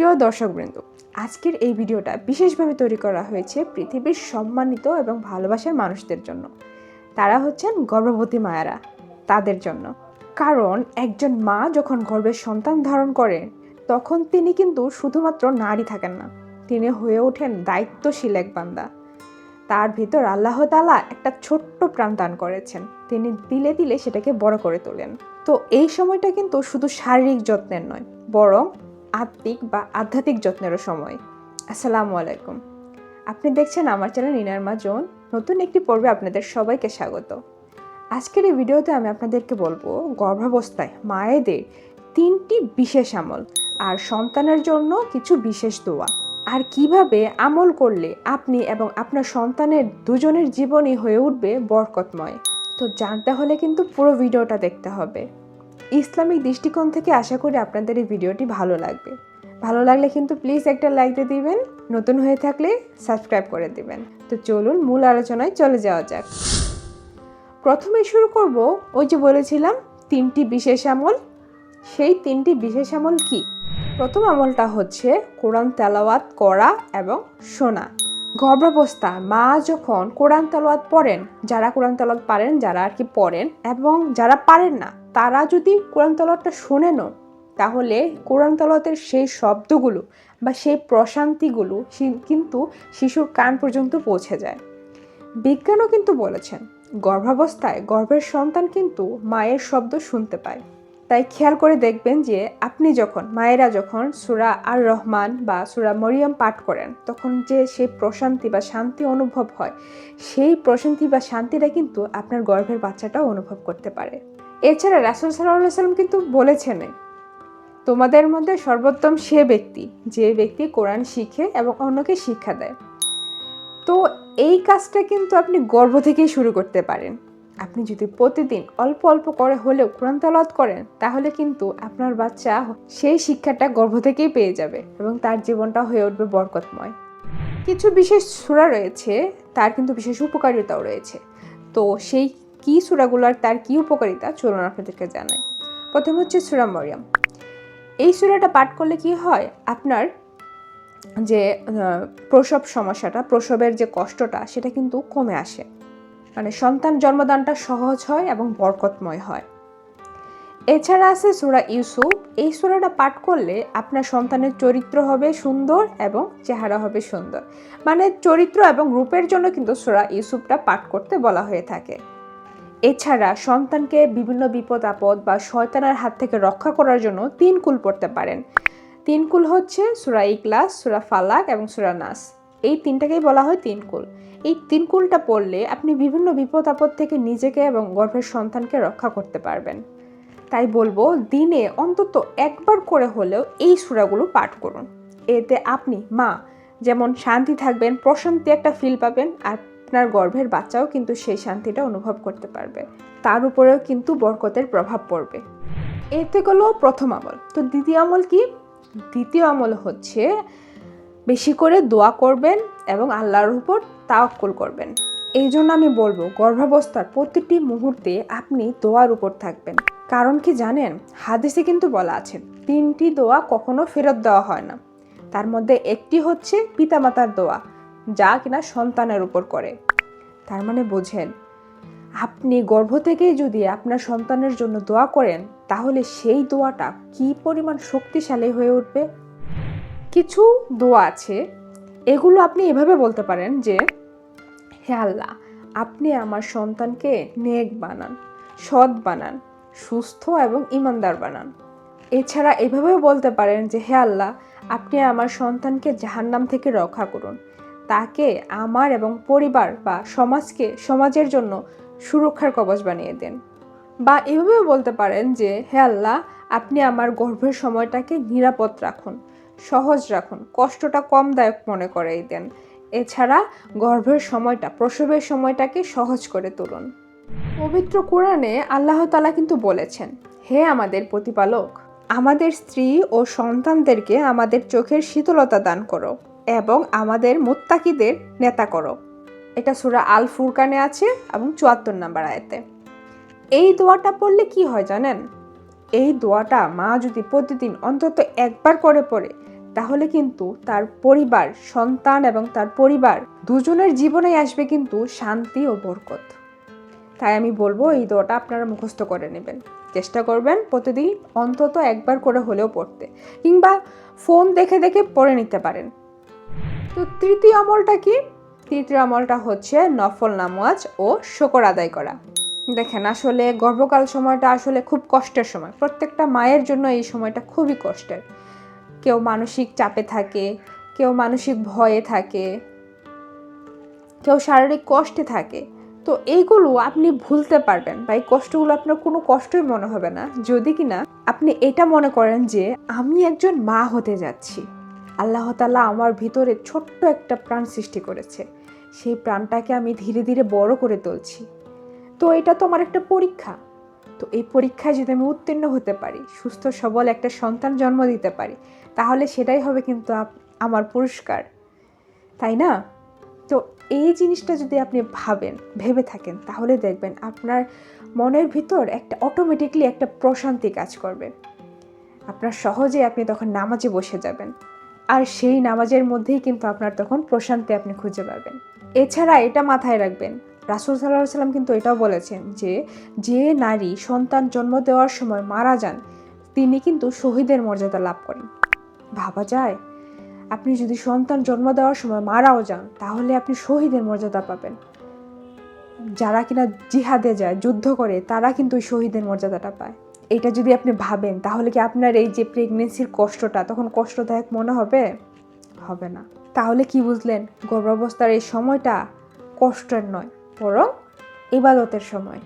প্রিয় দর্শকবৃন্দ, আজকের এই ভিডিওটা বিশেষভাবে তৈরি করা হয়েছে পৃথিবীর সম্মানিত এবং ভালোবাসার মানুষদের জন্য। তারা হচ্ছেন গর্ভবতী মায়েরা তাদের জন্য। কারণ একজন মা যখন গর্ভের সন্তান ধারণ করেন, তখন তিনি কিন্তু শুধুমাত্র নারী থাকেন না, তিনি হয়ে ওঠেন দায়িত্বশীল এক বান্দা। তার ভিতর আল্লাহ তালা একটা ছোট্ট প্রাণ দান করেছেন, তিনি দিলে দিলে সেটাকে বড় করে তোলেন। তো এই সময়টা কিন্তু শুধু শারীরিক যত্নের নয়, বরং আত্মিক বা আধ্যাত্মিক যত্নেরও সময়। আসসালামু আলাইকুম। আপনি দেখছেন আমার চ্যানেল ইনার মা জোন। নতুন একটি পর্বে আপনাদের সবাইকে স্বাগত। আজকের এই ভিডিওতে আমি আপনাদেরকে বলব, গর্ভাবস্থায় মায়েদের তিনটি বিশেষ আমল, আর সন্তানের জন্য কিছু বিশেষ দোয়া। আর কীভাবে আমল করলে আপনি এবং আপনার সন্তানের দুজনের জীবনই হয়ে উঠবে বরকতময়। তো জানতে হলে কিন্তু পুরো ভিডিওটা দেখতে হবে। ইসলামিক দৃষ্টিকোণ থেকে আশা করি আপনাদের এই ভিডিওটি ভালো লাগবে। ভালো লাগলে কিন্তু প্লিজ একটা লাইক দিয়ে দিবেন, নতুন হয়ে থাকলে সাবস্ক্রাইব করে দিবেন। তো চলুন মূল আলোচনায় চলে যাওয়া যাক। প্রথমে শুরু করব ওই যে বলেছিলাম, তিনটি বিশেষ আমল। সেই তিনটি বিশেষ আমল কি? প্রথম আমলটা হচ্ছে কোরআন তেলাওয়াত করা এবং শোনা। গর্ভাবস্থা। মা যখন কোরআন তেলাওয়াত পড়েন, যারা কোরআন তেলাওয়াত পারেন, যারা আর কি পড়েন এবং যারা পারেন না, তারা যদি কোরআন তেলাওয়াতটা শোনেনও তাহলে কোরআন তেলাওয়াতের সেই শব্দগুলো বা সেই প্রশান্তিগুলো কিন্তু শিশুর কান পর্যন্ত পৌঁছে যায়। বিজ্ঞানও কিন্তু বলেছেন, গর্ভাবস্থায় গর্ভের সন্তান কিন্তু মায়ের শব্দ শুনতে পায়। তাই খেয়াল করে দেখবেন যে আপনি যখন, মায়েরা যখন সুরা আর রহমান বা সুরা মরিয়ম পাঠ করেন, তখন যে সেই প্রশান্তি বা শান্তি অনুভব হয়, সেই প্রশান্তি বা শান্তিটা কিন্তু আপনার গর্ভের বাচ্চাটাও অনুভব করতে পারে। এছাড়া রাসুল সাল্লাহ সাল্লাম কিন্তু বলেছেন, তোমাদের মধ্যে সর্বোত্তম সে ব্যক্তি, যে ব্যক্তি কোরআন শিখে এবং অন্যকে শিক্ষা দেয়। তো এই কাজটা কিন্তু আপনি গর্ভ থেকেই শুরু করতে পারেন। আপনি যদি প্রতিদিন অল্প অল্প করে হলেও কোরআন তালাত করেন, তাহলে কিন্তু আপনার বাচ্চা সেই শিক্ষাটা গর্ভ থেকেই পেয়ে যাবে এবং তার জীবনটা হয়ে উঠবে বরকতময়। কিছু বিশেষ সূরা রয়েছে, তার কিন্তু বিশেষ উপকারিতাও রয়েছে। তো সেই কি সূরাগুলোর তার কি উপকারিতা, চলুন আপনাদেরকে জানাই। প্রথম হচ্ছে সূরা মরিয়ম। এই সূরাটা পাঠ করলে কি হয়? আপনার যে প্রসব সমস্যাটা, প্রসবের যে কষ্টটা, সেটা কিন্তু কমে আসে। মানে সন্তান জন্মদানটা সহজ হয় এবং বরকতময় হয়। এছাড়া আছে সুরা ইউসুফ। এই সুরাটা পাঠ করলে আপনার সন্তানের চরিত্র হবে সুন্দর এবং চেহারা হবে সুন্দর। মানে চরিত্র এবং রূপের জন্য কিন্তু সুরা ইউসুফটা পাঠ করতে বলা হয়ে থাকে। এছাড়া সন্তানকে বিভিন্ন বিপদ, আপদ বা শয়তানের হাত থেকে রক্ষা করার জন্য তিন কুল পড়তে পারেন। তিন কুল হচ্ছে সুরা ইকলাস সুরা ফালাক এবং সুরা নাস। এই তিনটাকেই বলা হয় তিন কুল। এই তিন কুলটা পড়লে আপনি বিভিন্ন বিপদ আপদ থেকে নিজেকে এবং গর্ভের সন্তানকে রক্ষা করতে পারবেন। তাই বলব, দিনে অন্তত একবার করে হলেও এই সূরাগুলো পাঠ করুন। এতে আপনি, মা, যেমন শান্তি থাকবেন, প্রশান্তি একটা ফিল পাবেন, আর আপনার গর্ভের বাচ্চাও কিন্তু সেই শান্তিটা অনুভব করতে পারবে। তার উপরেও কিন্তু বরকতের প্রভাব পড়বে। এতে গেলো প্রথম আমল। তো দ্বিতীয় আমল কি? দ্বিতীয় আমল হচ্ছে, বেশি করে দোয়া করবেন এবং আল্লাহর উপর তাওয়াক্কুল করবেন। এই জন্য আমি বলব, গর্ভাবস্থার প্রতিটি মুহূর্তে আপনি দোয়ার উপর থাকবেন। কারণ কি জানেন? হাদিসে কিন্তু বলা আছে, তিনটি দোয়া কখনো ফেরত দেওয়া হয় না। তার মধ্যে একটি হচ্ছে পিতামাতার দোয়া, যা কিনা সন্তানের উপর করে। তার মানে বোঝেন, আপনি গর্ভ থেকেই যদি আপনার সন্তানের জন্য দোয়া করেন, তাহলে সেই দোয়াটা কি পরিমাণ শক্তিশালী হয়ে উঠবে? কিছু দোয়া আছে, এগুলো আপনি এভাবে বলতে পারেন যে হে আল্লাহ, আপনি আমার সন্তানকে নেক বানান, সৎ বানান, সুস্থ এবং ইমানদার বানান। এছাড়া এভাবেও বলতে পারেন যে, হে আল্লাহ, আপনি আমার সন্তানকে জাহান্নাম থেকে রক্ষা করুন। তাকে আমার এবং পরিবার বা সমাজকে, সমাজের জন্য সুরক্ষার কবচ বানিয়ে দেন। বা এভাবেও বলতে পারেন যে, হে আল্লাহ, আপনি আমার গর্ভের সময়টাকে নিরাপদ রাখুন, সহজ রাখুন, কষ্টটা কমদায়ক মনে করেই দেন। এছাড়া গর্ভের সময়টা, প্রসবের সময়টাকে সহজ করে তুলুন। পবিত্র কোরআনে আল্লাহ তালা কিন্তু বলেছেন, হে আমাদের প্রতিপালক, আমাদের স্ত্রী ও সন্তানদেরকে আমাদের চোখের শীতলতা দান করো এবং আমাদের মোত্তাকিদের নেতা করো। এটা সুরা আল ফুরকানে আছে এবং চুয়াত্তর নাম্বার আয়াতে। এই দোয়াটা পড়লে কি হয় জানেন? এই দোয়াটা মা যদি প্রতিদিন অন্তত একবার করে পড়ে তাহলে কিন্তু তার পরিবার, সন্তান এবং তার পরিবার দুজনের জীবনেই আসবে কিন্তু শান্তি ও বরকত। তাই আমি বলব, এই দোয়াটা আপনারা মুখস্থ করে নেবেন। চেষ্টা করবেন প্রতিদিন অন্তত একবার করে হলেও পড়তে, কিংবা ফোন দেখে দেখে পড়ে নিতে পারেন। তো তৃতীয় আমলটা কি? তৃতীয় আমলটা হচ্ছে নফল নামাজ ও শকর আদায় করা। দেখেন, আসলে গর্ভকাল সময়টা আসলে খুব কষ্টের সময়। প্রত্যেকটা মায়ের জন্য এই সময়টা খুবই কষ্টের। কেউ মানসিক চাপে থাকে, কেউ মানসিক ভয়ে থাকে, কেউ শারীরিক কষ্টে থাকে। তো এইগুলো আপনি ভুলতে পারবেন বা এই কষ্টগুলো আপনার কোনো কষ্টই মনে হবে না। যদি কিনা আপনি এটা মনে করেন যে, আমি একজন মা হতে যাচ্ছি। আল্লাহ তালা আমার ভিতরে ছোট্ট একটা প্রাণ সৃষ্টি করেছে। সেই প্রাণটাকে আমি ধীরে ধীরে বড় করে তুলছি। তো এটা তো আমার একটা পরীক্ষা। তো এই পরীক্ষায় যদি আমি উত্তীর্ণ হতে পারি, সুস্থ সবল একটা সন্তান জন্ম দিতে পারি, তাহলে সেটাই হবে কিন্তু আমার পুরস্কার। তাই না? তো এই জিনিসটা যদি আপনি ভাবেন, ভেবে থাকেন, তাহলে দেখবেন আপনার মনের ভিতর একটা অটোমেটিকলি একটা প্রশান্তি কাজ করবে। আপনার সহজে আপনি তখন নামাজে বসে যাবেন। আর সেই নামাজের মধ্যেই কিন্তু আপনার তখন প্রশান্তি আপনি খুঁজে পাবেন। এছাড়া এটা মাথায় রাখবেন রাসুল সাল্লাহ সাল্লাম কিন্তু এটাও বলেছেন যে যে নারী সন্তান জন্ম দেওয়ার সময় মারা যান, তিনি কিন্তু শহীদের মর্যাদা লাভ করেন। ভাবা যায়? আপনি যদি সন্তান জন্ম দেওয়ার সময় মারাও যান, তাহলে আপনি শহীদের মর্যাদা পাবেন। যারা কিনা জিহাদে যায়, যুদ্ধ করে, তারা কিন্তু ওই শহীদের মর্যাদাটা পায়। এটা যদি আপনি ভাবেন, তাহলে কি আপনার এই যে প্রেগনেন্সির কষ্টটা, তখন কষ্টদায়ক মনে হবে? হবে না। তাহলে কি বুঝলেন? গর্ভাবস্থার এই সময়টা কষ্টের নয়। বরং ইবাদতের সময়।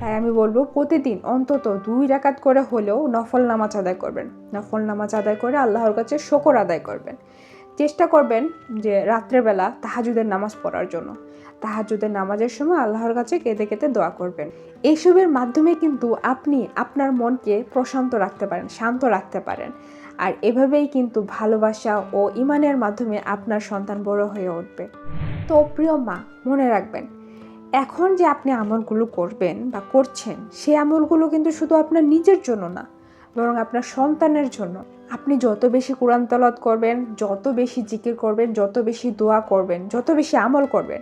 তাই আমি বলব প্রতিদিন অন্তত দুই রাকাত করে হলেও নফল নামাজ আদায় করবেন। নফল নামাজ আদায় করে আল্লাহর কাছে শকর আদায় করবেন। চেষ্টা করবেন যে রাত্রেবেলা তাহাজুদের নামাজ পড়ার জন্য। তাহাজুদের নামাজের সময় আল্লাহর কাছে কেঁদে কেঁদে দোয়া করবেন। এইসবের মাধ্যমে কিন্তু আপনি আপনার মনকে প্রশান্ত রাখতে পারেন, শান্ত রাখতে পারেন। আর এভাবেই কিন্তু ভালোবাসা ও ইমানের মাধ্যমে আপনার সন্তান বড় হয়ে উঠবে। তো প্রিয় মা, মনে রাখবেন এখন যে আপনি আমলগুলো করবেন বা করছেন সেই আমলগুলো কিন্তু শুধু আপনার নিজের জন্য না, বরং আপনার সন্তানের জন্য। আপনি যত বেশি কোরআন তলত করবেন, যত বেশি জিকির করবেন, যত বেশি দোয়া করবেন, যত বেশি আমল করবেন,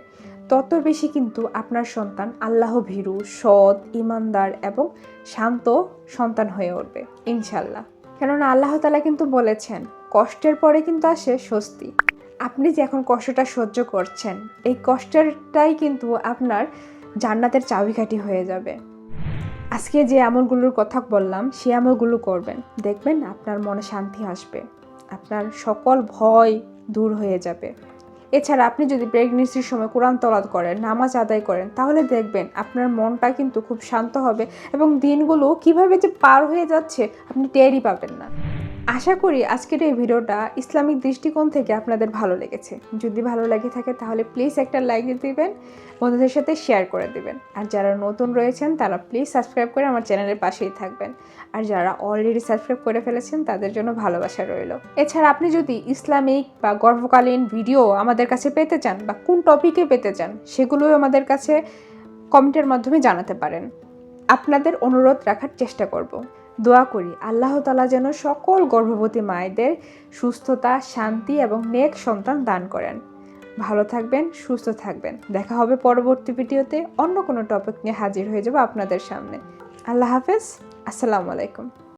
তত বেশি কিন্তু আপনার সন্তান আল্লাহ ভীরু, সৎ, ইমানদার এবং শান্ত সন্তান হয়ে উঠবে ইনশাল্লাহ কেননা আল্লাহ তালা কিন্তু বলেছেন, কষ্টের পরে কিন্তু আসে স্বস্তি। আপনি যে এখন কষ্টটা সহ্য করছেন, এই কষ্টটাই কিন্তু আপনার জান্নাতের চাবিকাঠি হয়ে যাবে। আজকে যে আমলগুলোর কথা বললাম সেই আমলগুলো করবেন। দেখবেন আপনার মনে শান্তি আসবে। আপনার সকল ভয় দূর হয়ে যাবে। এছাড়া আপনি যদি প্রেগনেন্সির সময় কোরআন তলাত করেন, নামাজ আদায় করেন, তাহলে দেখবেন আপনার মনটা কিন্তু খুব শান্ত হবে এবং দিনগুলো কীভাবে যে পার হয়ে যাচ্ছে, আপনি টেরই পাবেন না। আশা করি আজকের এই ভিডিওটা ইসলামিক দৃষ্টিকোণ থেকে আপনাদের ভালো লেগেছে। যদি ভালো লেগে থাকে তাহলে প্লিজ একটা লাইক দিবেন, বন্ধুদের সাথে শেয়ার করে দিবেন। আর যারা নতুন রয়েছেন তারা প্লিজ সাবস্ক্রাইব করে আমার চ্যানেলের পাশেই থাকবেন। আর যারা অলরেডি সাবস্ক্রাইব করে ফেলেছেন তাদের জন্য ভালোবাসা রইল। এছাড়া আপনি যদি ইসলামিক বা গর্ভকালীন ভিডিও আমাদের কাছে পেতে চান বা কোন টপিকে পেতে চান, সেগুলোও আমাদের কাছে কমেন্টের মাধ্যমে জানাতে পারেন। আপনাদের অনুরোধ রাখার চেষ্টা করব। দোয়া করি। আল্লাহ তালা যেন সকল গর্ভবতী মায়েদের সুস্থতা, শান্তি এবং নেক সন্তান দান করেন। ভালো থাকবেন, সুস্থ থাকবেন। দেখা হবে পরবর্তী ভিডিওতে। অন্য কোনো টপিক নিয়ে হাজির হয়ে যাব আপনাদের সামনে। আল্লাহ হাফেজ। আসসালামু আলাইকুম।